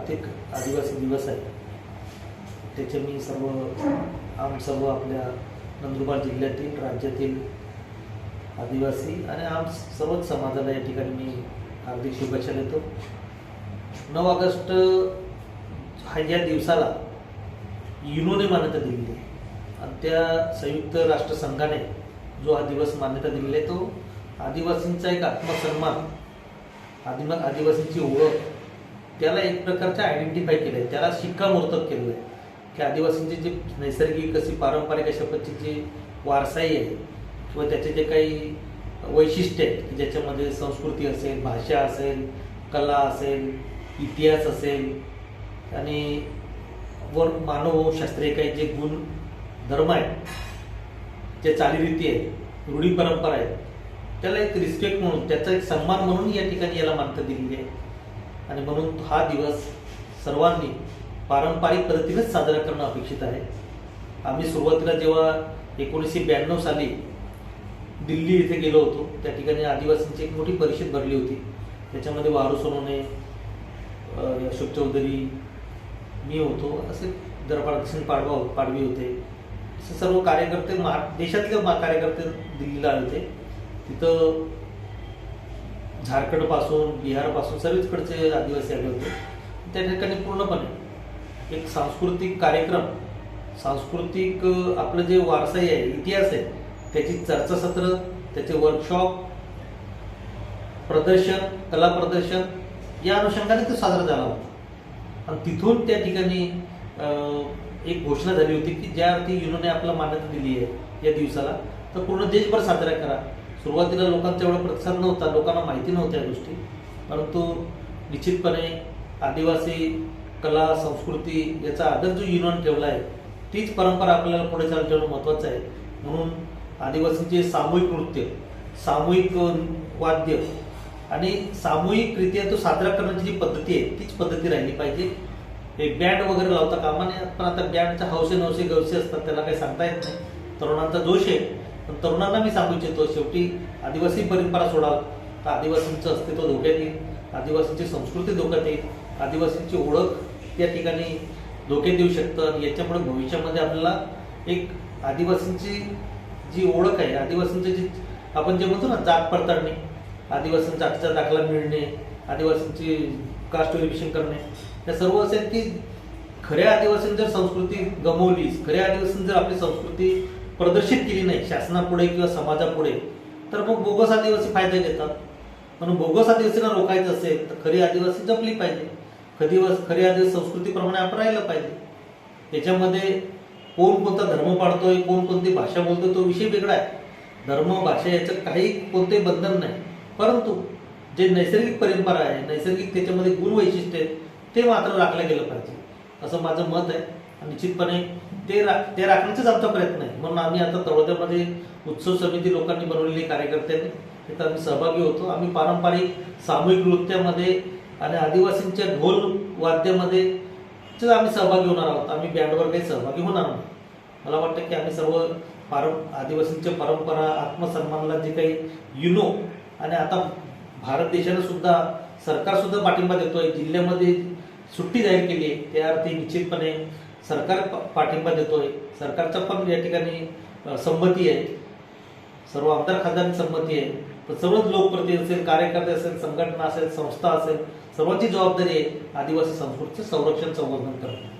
जागतिक आदिवासी दिवस आहे. त्याचे मी सर्व आम सर्व आपल्या नंदुरबार जिल्ह्यातील राज्यातील आदिवासी आणि आम सर्वच समाजाला या ठिकाणी मी हार्दिक शुभेच्छा देतो. नऊ ऑगस्ट हा या दिवसाला युनोने मान्यता दिलेली आहे. आणि त्या संयुक्त राष्ट्रसंघाने जो हा दिवस मान्यता दिलेला आहे तो आदिवासींचा एक आत्मसन्मान आदिम आदिवासींची ओळख त्याला एक प्रकारचं आयडेंटिफाय केलं आहे त्याला शिक्कामोर्तब केलेलं आहे की आदिवासींची जी नैसर्गिक अशी पारंपरिक अशा पद्धतीची वारसाई आहे किंवा त्याचे जे काही वैशिष्ट्य आहेत की ज्याच्यामध्ये संस्कृती असेल भाषा असेल कला असेल इतिहास असेल आणि वर मानवशास्त्रीय काही जे गुण धर्म आहेत जे चालीरीती आहेत रूढी परंपरा आहेत त्याला एक रिस्पेक्ट म्हणून त्याचा एक सन्मान म्हणून या ठिकाणी याला मान्यता दिलेली आहे. आणि म्हणून हा दिवस सर्वांनी पारंपरिक पद्धतीनेच साजरा करणं अपेक्षित आहे. आम्ही सुरुवातीला जेव्हा एकोणीसशे ब्याण्णव साली दिल्ली इथे गेलो होतो त्या ठिकाणी आदिवासींची एक मोठी परिषद भरली होती. त्याच्यामध्ये वारू सोनवणे अशोक चौधरी मी होतो असे दरबारसिंग पाडवा पाडवी होते. असे सर्व कार्यकर्ते महा देशातले मा- कार्यकर्ते दिल्लीला आले होते. तिथं झारखंडपासून बिहारपासून सर्वचकडचे आदिवासी आले होते. त्या ठिकाणी पूर्णपणे एक सांस्कृतिक कार्यक्रम सांस्कृतिक आपलं जे वारसाही आहे इतिहास आहे त्याची चर्चासत्र त्याचे वर्कशॉप प्रदर्शन कला प्रदर्शन या अनुषंगाने तो साजरा झाला होता. आणि तिथून त्या ठिकाणी एक घोषणा झाली होती की ज्या अर्थी युनोने आपला मान्यता दिली आहे या दिवसाला तर पूर्ण देशभर साजरा करा. सुरुवातीला लोकांचा एवढा प्रतिसाद नव्हता लोकांना माहिती नव्हत्या या गोष्टी. परंतु निश्चितपणे आदिवासी कला संस्कृती याचा आदर जो युनियन ठेवला आहे तीच परंपरा आपल्याला पुढे चालू ठेवणं महत्त्वाचं आहे. म्हणून आदिवासींचे सामूहिक नृत्य सामूहिक वाद्य आणि सामूहिकरित्या तो साजरा करण्याची जी पद्धती आहे तीच पद्धती राहिली पाहिजे. एक बँड वगैरे लावता कामा नये पण आता बँडच्या हौसे नवसे गवसे असतात त्याला काही सांगता येत नाही. तरुणांचा जोश आहे. पण तरुणांना मी सांगू इच्छितो शेवटी आदिवासी परंपरा सोडाल. तर आदिवासींचं अस्तित्व धोक्यात येईल. आदिवासींची संस्कृती धोक्यात येईल. आदिवासींची ओळख त्या ठिकाणी धोक्यात देऊ शकतं. आणि याच्यामुळे भविष्यामध्ये आपल्याला एक आदिवासींची जी ओळख आहे आदिवासींची जी आपण जे म्हणतो ना जात पडताळणे आदिवासी जातीचा दाखला मिळणे आदिवासींची कास्ट व्हेरिफिकेशन करणे या सर्व असेल की खऱ्या आदिवासींनी जर संस्कृती गमवली खऱ्या आदिवासींनी जर आपली संस्कृती प्रदर्शित केली नाही शासनापुढे किंवा समाजापुढे तर मग बोगस आदिवासी फायदा घेतात. म्हणून बोगस आदिवासींना रोखायचं असेल तर खरी आदिवासी जपली पाहिजे. कधी वस- खरी आदिवासी संस्कृतीप्रमाणे आपण राहिलं पाहिजे. याच्यामध्ये कोण कोणता धर्म पाळतोय कोण कोणती भाषा बोलतोय तो विषय वेगळा आहे. धर्म भाषा याचं काही कोणतेही बंधन नाही. परंतु जे नैसर्गिक परंपरा आहे नैसर्गिक त्याच्यामध्ये गुण वैशिष्ट्य आहेत ते मात्र राखलं गेलं पाहिजे. असं माझं मत आहे. निश्चितपणे ते रा ते राखण्याचाच आमचा प्रयत्न आहे. म्हणून आम्ही आता तळोद्यामध्ये उत्सव समिती लोकांनी बनवलेली कार्यकर्त्यांनी तिथं आम्ही सहभागी होतो. आम्ही पारंपरिक सामूहिक नृत्यामध्ये आणि आदिवासींच्या ढोल वाद्यामध्ये आम्ही सहभागी होणार आहोत. आम्ही बँडवर काही सहभागी होणार नाही. मला वाटतं की आम्ही सर्व पारं आदिवासींच्या परंपरा आत्मसन्मानाला जे काही युनो आणि आता भारत देशानं सुद्धा सरकार सुद्धा पाठिंबा देतोय जिल्ह्यामध्ये सुट्टी जाहीर केली आहे त्या अर्थी निश्चितपणे सरकार पाठिंबा देतोय. सरकारचा पण या ठिकाणी संमती आहे. सर्व आमदार खासदारांची संमती आहे. तर सर्वच लोकप्रतिनिधी असेल कार्यकर्ते असेल संघटना असेल संस्था असेल सर्वांची जबाबदारी आहे आदिवासी संस्कृतीचं संरक्षण संवर्धन करणं